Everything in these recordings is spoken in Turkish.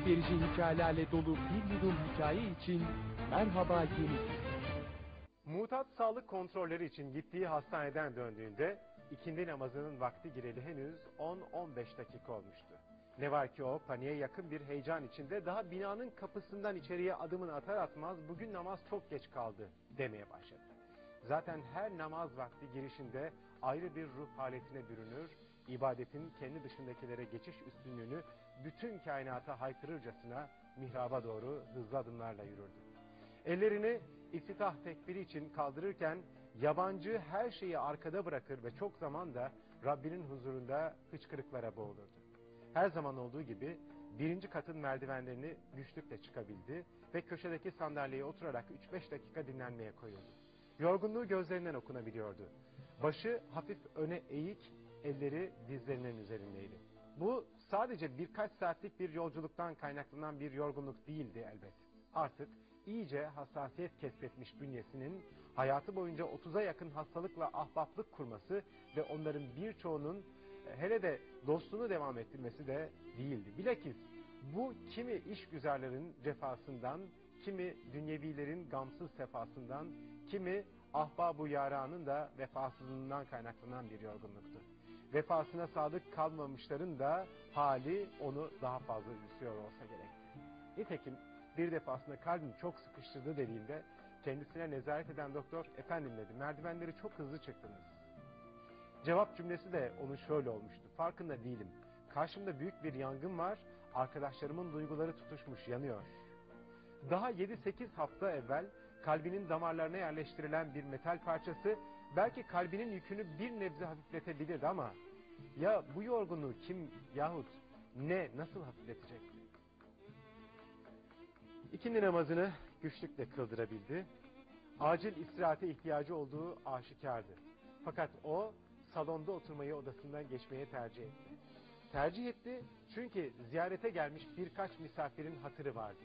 ibret verici hikayelerle dolu bir yudum hikaye için merhaba yeni. Mutat sağlık kontrolleri için gittiği hastaneden döndüğünde ikindi namazının vakti gireli henüz 10-15 dakika olmuştu. Ne var ki o paniğe yakın bir heyecan içinde daha binanın kapısından içeriye adımını atar atmaz bugün namaz çok geç kaldı demeye başladı. Zaten her namaz vakti girişinde ayrı bir ruh haletine bürünür, ibadetin kendi dışındakilere geçiş üstünlüğünü bütün kainata haykırırcasına mihraba doğru hızlı adımlarla yürürdü. Ellerini iftitah tekbiri için kaldırırken yabancı her şeyi arkada bırakır ve çok zaman da Rabbinin huzurunda hıçkırıklara boğulurdu. Her zaman olduğu gibi birinci katın merdivenlerini güçlükle çıkabildi ve köşedeki sandalyeye oturarak 3-5 dakika dinlenmeye koyuldu. Yorgunluğu gözlerinden okunabiliyordu. Başı hafif öne eğik, elleri dizlerinin üzerindeydi. Bu sadece birkaç saatlik bir yolculuktan kaynaklanan bir yorgunluk değildi elbet. Artık iyice hassasiyet kesbetmiş bünyesinin hayatı boyunca 30'a yakın hastalıkla ahbaplık kurması ve onların birçoğunun hele de dostluğunu devam ettirmesi de değildi. Bilakis bu kimi işgüzarların cefasından, kimi dünyevilerin gamsız sefasından, kimi ahbabu yaranın da vefasızlığından kaynaklanan bir yorgunluktu. Vefasına sadık kalmamışların da hali onu daha fazla üzüyor olsa gerekti. Nitekim bir defasında kalbim çok sıkıştırdı dediğinde kendisine nezaret eden doktor efendim dedi merdivenleri çok hızlı çıktınız. Cevap cümlesi de onun şöyle olmuştu. Farkında değilim. Karşımda büyük bir yangın var. Arkadaşlarımın duyguları tutuşmuş, yanıyor. Daha 7-8 hafta evvel kalbinin damarlarına yerleştirilen bir metal parçası belki kalbinin yükünü bir nebze hafifletebilirdi ama ya bu yorgunluğu kim yahut ne nasıl hafifletecek? İkindi namazını güçlükle kıldırabildi. Acil istirahate ihtiyacı olduğu aşikardı. Fakat o salonda oturmayı odasından geçmeye tercih etti. Tercih etti çünkü ziyarete gelmiş birkaç misafirin hatırı vardı.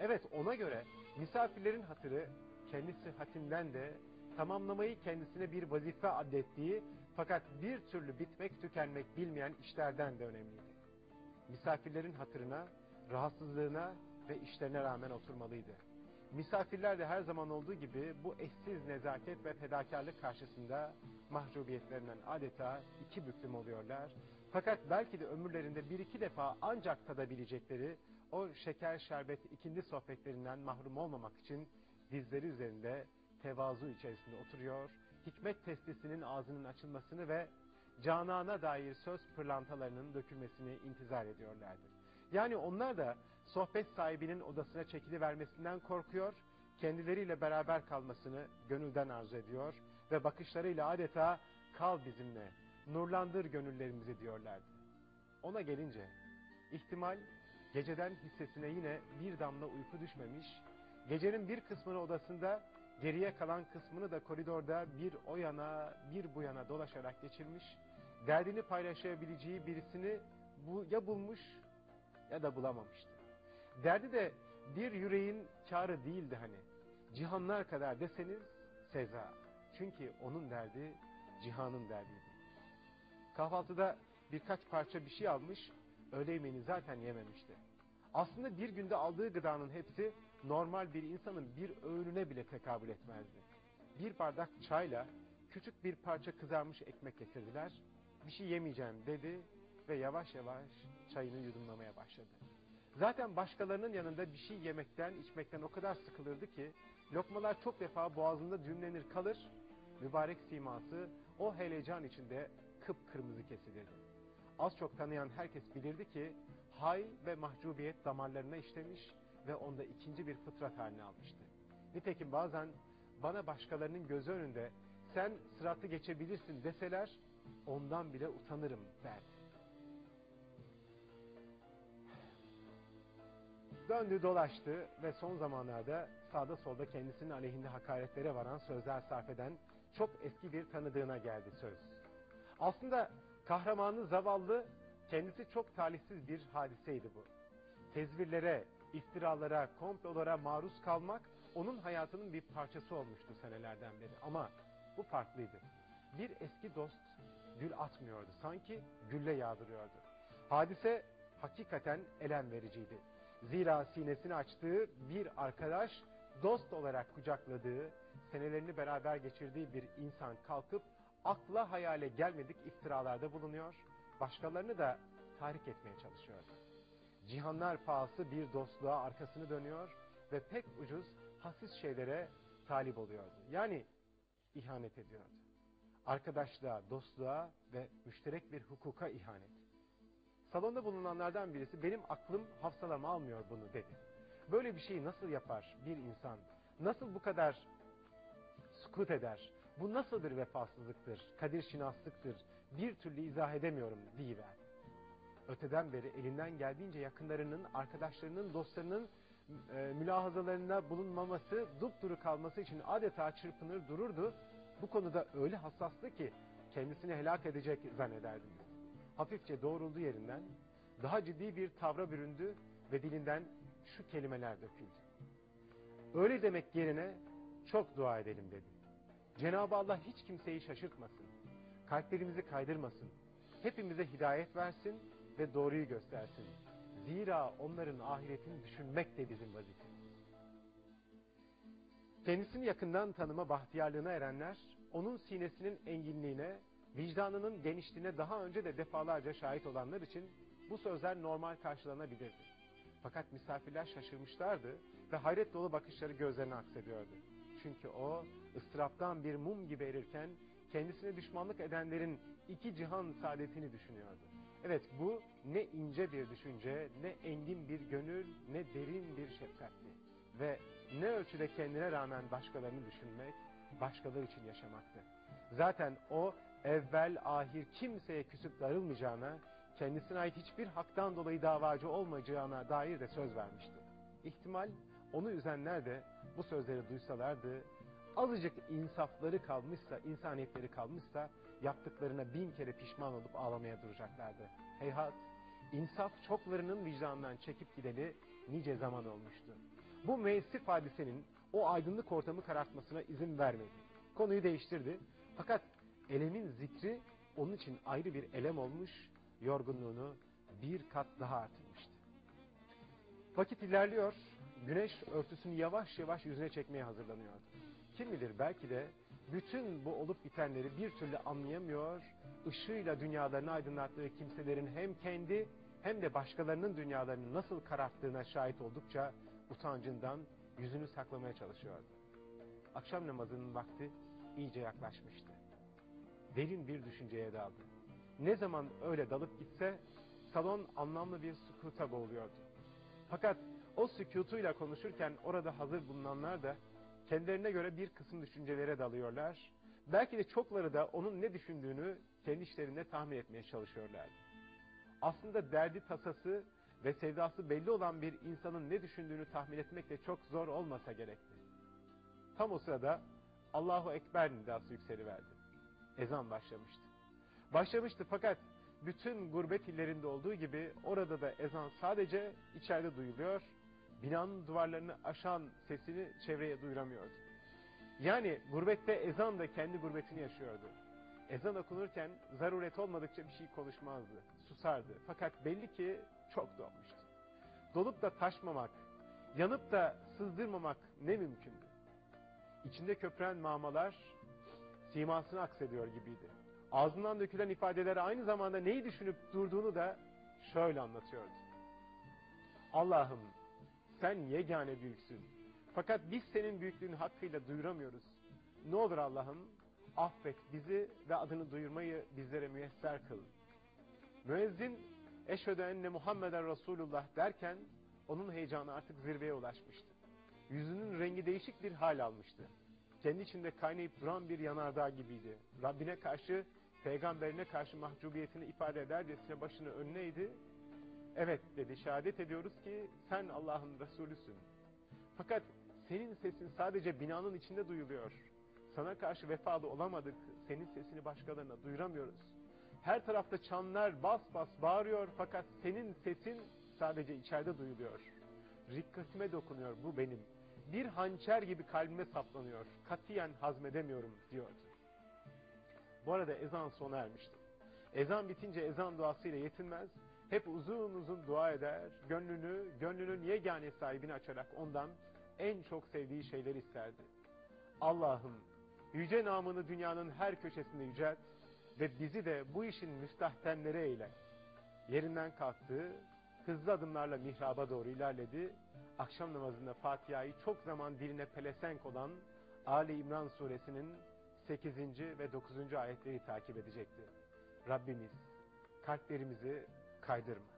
Evet ona göre misafirlerin hatırı kendi sıhhatinden de tamamlamayı kendisine bir vazife adettiği fakat bir türlü bitmek tükenmek bilmeyen işlerden de önemliydi. Misafirlerin hatırına, rahatsızlığına ve işlerine rağmen oturmalıydı. Misafirler de her zaman olduğu gibi bu eşsiz nezaket ve fedakarlık karşısında mahcubiyetlerinden adeta iki büklüm oluyorlar. Fakat belki de ömürlerinde bir iki defa ancak tadabilecekleri o şeker şerbet ikindi sohbetlerinden mahrum olmamak için dizleri üzerinde tevazu içerisinde oturuyor, hikmet testisinin ağzının açılmasını ve canana dair söz pırlantalarının dökülmesini intizar ediyorlardı. Yani onlar da sohbet sahibinin odasına çekili vermesinden korkuyor, kendileriyle beraber kalmasını gönülden arzu ediyor ve bakışlarıyla adeta kal bizimle, nurlandır gönüllerimizi diyorlardı. Ona gelince ihtimal geceden hissesine yine bir damla uyku düşmemiş, gecenin bir kısmını odasında, geriye kalan kısmını da koridorda bir o yana bir bu yana dolaşarak geçirmiş, derdini paylaşabileceği birisini bu, ya bulmuş ya da bulamamıştı. Derdi de bir yüreğin karı değildi hani. Cihanlar kadar deseniz seza. Çünkü onun derdi cihanın derdiydi. Kahvaltıda birkaç parça bir şey almış, öğle yemeğini zaten yememişti. Aslında bir günde aldığı gıdanın hepsi normal bir insanın bir öğününe bile tekabül etmezdi. Bir bardak çayla küçük bir parça kızarmış ekmek getirdiler. Bir şey yemeyeceğim dedi ve yavaş yavaş çayını yudumlamaya başladı. Zaten başkalarının yanında bir şey yemekten, içmekten o kadar sıkılırdı ki lokmalar çok defa boğazında düğümlenir kalır, mübarek siması o heyecan içinde kıpkırmızı kesilirdi. Az çok tanıyan herkes bilirdi ki hay ve mahcubiyet damarlarına işlemiş ve onda ikinci bir fıtrat haline almıştı. Nitekim bazen bana başkalarının gözü önünde sen sıratı geçebilirsin deseler ondan bile utanırım derdi. Döndü dolaştı ve son zamanlarda sağda solda kendisinin aleyhinde hakaretlere varan sözler sarf eden çok eski bir tanıdığına geldi söz. Aslında kahramanı zavallı kendisi çok talihsiz bir hadiseydi bu. Tezvirlere, iftiralara, komplolara maruz kalmak onun hayatının bir parçası olmuştu senelerden beri. Ama bu farklıydı. Bir eski dost gül atmıyordu. Sanki gülle yağdırıyordu. Hadise hakikaten elem vericiydi. Zira sinesini açtığı bir arkadaş, dost olarak kucakladığı, senelerini beraber geçirdiği bir insan kalkıp akla hayale gelmedik iftiralarda bulunuyor, başkalarını da tahrik etmeye çalışıyordu. Cihanlar pahası bir dostluğa arkasını dönüyor ve pek ucuz hassiz şeylere talip oluyordu. Yani ihanet ediyordu. Arkadaşlığa, dostluğa ve müşterek bir hukuka ihanet. Salonda bulunanlardan birisi benim aklım hafsalam almıyor bunu dedi. Böyle bir şeyi nasıl yapar bir insan? Nasıl bu kadar sukut eder? Bu nasıl bir vefasızlıktır, kadir şinaslıktır? Bir türlü izah edemiyorum diyiver. Öteden beri elinden geldiğince yakınlarının, arkadaşlarının, dostlarının e, mülahazalarına bulunmaması, dupduru kalması için adeta çırpınır dururdu. Bu konuda öyle hassastı ki kendisini helak edecek zannederdim. Hafifçe doğruldu yerinden, daha ciddi bir tavra büründü ve dilinden şu kelimeler döküldü. Öyle demek yerine çok dua edelim dedi. Cenab-ı Allah hiç kimseyi şaşırtmasın, kalplerimizi kaydırmasın, hepimize hidayet versin ve doğruyu göstersin. Zira onların ahiretini düşünmek de bizim vazifemiz. Kendisini yakından tanıma bahtiyarlığına erenler, onun sinesinin enginliğine, vicdanının genişliğine daha önce de defalarca şahit olanlar için bu sözler normal karşılanabilirdi. Fakat misafirler şaşırmışlardı ve hayret dolu bakışları gözlerine aksediyordu. Çünkü o ıstıraptan bir mum gibi erirken kendisine düşmanlık edenlerin iki cihan saadetini düşünüyordu. Evet bu ne ince bir düşünce, ne engin bir gönül, ne derin bir şefkatti. Ve ne ölçüde kendine rağmen başkalarını düşünmek, başkaları için yaşamaktı. Zaten o evvel ahir kimseye küsüp darılmayacağına, kendisine ait hiçbir haktan dolayı davacı olmayacağına dair de söz vermişti. İhtimal onu üzenler de bu sözleri duysalardı, azıcık insafları kalmışsa, insaniyetleri kalmışsa yaptıklarına bin kere pişman olup ağlamaya duracaklardı. Heyhat, insaf çoklarının vicdanından çekip gideli nice zaman olmuştu. Bu meissif hadisenin o aydınlık ortamı karartmasına izin vermedi. Konuyu değiştirdi. Fakat elemin zikri onun için ayrı bir elem olmuş, yorgunluğunu bir kat daha artırmıştı. Vakit ilerliyor, güneş örtüsünü yavaş yavaş yüzüne çekmeye hazırlanıyordu. Kim bilir belki de bütün bu olup bitenleri bir türlü anlayamıyor, ışığıyla dünyalarını aydınlattığı kimselerin hem kendi hem de başkalarının dünyalarını nasıl kararttığına şahit oldukça utancından yüzünü saklamaya çalışıyordu. Akşam namazının vakti iyice yaklaşmıştı. Derin bir düşünceye daldı. Ne zaman öyle dalıp gitse salon anlamlı bir sükuta boğuluyordu. Fakat o sükutuyla konuşurken orada hazır bulunanlar da kendilerine göre bir kısım düşüncelere dalıyorlar. Belki de çokları da onun ne düşündüğünü kendi işlerinde tahmin etmeye çalışıyorlardı. Aslında derdi tasası ve sevdası belli olan bir insanın ne düşündüğünü tahmin etmek de çok zor olmasa gerekti. Tam o sırada Allahu Ekber nidası yükseliverdi. Ezan başlamıştı. Başlamıştı fakat bütün gurbet illerinde olduğu gibi orada da ezan sadece içeride duyuluyor binanın duvarlarını aşan sesini çevreye duyuramıyordu. Yani gurbette ezan da kendi gurbetini yaşıyordu. Ezan okunurken zaruret olmadıkça bir şey konuşmazdı, susardı. Fakat belli ki çok dolmuştu. Dolup da taşmamak, yanıp da sızdırmamak ne mümkündü. İçinde köpüren mamalar simasını aksediyor gibiydi. Ağzından dökülen ifadeler aynı zamanda neyi düşünüp durduğunu da şöyle anlatıyordu. Allah'ım sen yegane büyüksün. Fakat biz senin büyüklüğünü hakkıyla duyuramıyoruz. Ne olur Allah'ım affet bizi ve adını duyurmayı bizlere müyesser kıl. Müezzin eşhedü enne Muhammeden Resulullah derken onun heyecanı artık zirveye ulaşmıştı. Yüzünün rengi değişik bir hal almıştı. Kendi içinde kaynayıp duran bir yanardağ gibiydi. Rabbine karşı, peygamberine karşı mahcubiyetini ifade edercesine başını önüne eğdi Evet dedi şehadet ediyoruz ki sen Allah'ın Resulüsün. Fakat senin sesin sadece binanın içinde duyuluyor. Sana karşı vefalı olamadık. Senin sesini başkalarına duyuramıyoruz. Her tarafta çanlar bas bas bağırıyor fakat senin sesin sadece içeride duyuluyor. Rikkatime dokunuyor bu benim. Bir hançer gibi kalbime saplanıyor. Katiyen hazmedemiyorum diyordu. Bu arada ezan sona ermişti. Ezan bitince ezan duasıyla yetinmez hep uzun uzun dua eder, gönlünü, gönlünün yegane sahibini açarak ondan en çok sevdiği şeyleri isterdi. Allah'ım yüce namını dünyanın her köşesinde yücelt ve bizi de bu işin müstahtemleri eyle. Yerinden kalktı, hızlı adımlarla mihraba doğru ilerledi. Akşam namazında Fatiha'yı çok zaman diline pelesenk olan Ali İmran suresinin 8. ve 9. ayetleri takip edecekti. Rabbimiz kalplerimizi kaydırma.